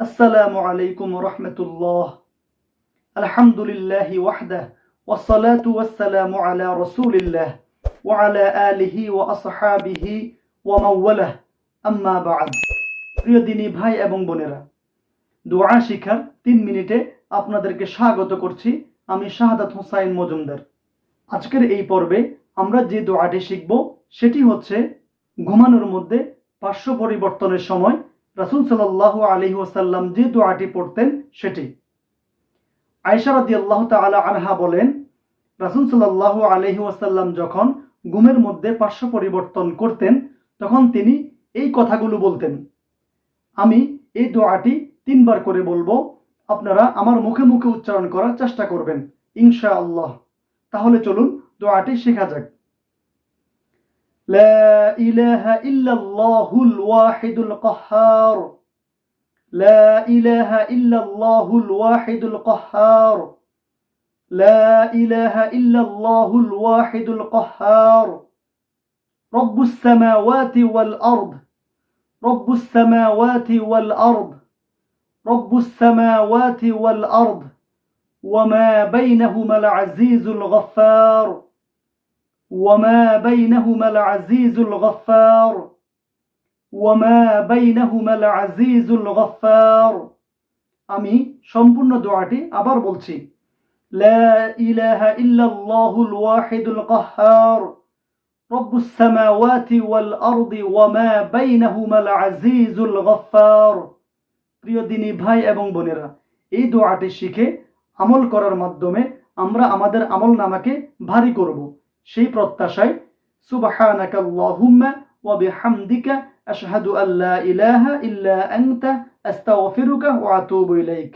আসসালামু আলাইকুম রহমতুল্লাহ। আলহামদুলিল্লাহি ওয়াহদা ওয়াসসালাতু ওয়াসসালামু আলা রাসূলিল্লাহ, ওয়া আলা আলিহি ওয়া আসহাবিহি ওয়া মাওয়ালাহ আম্মা বা'দ। প্রিয় দিনী ভাই এবং বোনেরা, দোয়া শিখার তিন মিনিটে আপনাদেরকে স্বাগত করছি আমি শাহাদাত হুসাইন মজুমদার। আজকের এই পর্বে আমরা যে দোয়াটি শিখব, সেটি হচ্ছে ঘুমানোর মধ্যে পার্শ্ব পরিবর্তনের সময় রাসুল সাল্লাহ আলহি ওসাল্লাম যে দোয়াটি পড়তেন সেটি। আয়সা রাদি আল্লাহ তালা আনহা বলেন, রাসুল সাল্লাহ আলহি ওসাল্লাম যখন গুমের মধ্যে পার্শ্ব পরিবর্তন করতেন, তখন তিনি এই কথাগুলো বলতেন, আমি এই দোয়াটি তিনবার করে বলব, আপনারা আমার মুখে মুখে উচ্চারণ করার চেষ্টা করবেন ইনশা আল্লাহ তাহলে চলুন দোয়াটি শেখা যাক। لا إله إلا الله الواحد القهار. لا إله إلا الله الواحد القهار. لا إله إلا الله الواحد القهار. رب السماوات والأرض. رب السماوات والأرض. رب السماوات والأرض. وما بينهما العزيز الغفار. وما بينهما العزيز الغفار وما بينهما العزيز الغفار আমি সম্পূর্ণ দোয়াটি আবার বলছি لا إله إلا الله الواحد القهار رب السماوات والأرض وما بينهما العزيز الغفار প্রিয় দিনী ভাই এবং বোনেরা এই দোয়াটি শিখে আমল করার মাধ্যমে আমরা আমাদের আমল নামাকে ভারী করব সেই প্রত্যাশায় সুবহানাকা আল্লাহুম্মা ওয়া বিহামদিকা আশহাদু আল্লা ইলাহা ইল্লা আনতা আস্তাগফিরুকা ওয়া আতুবু ইলাইক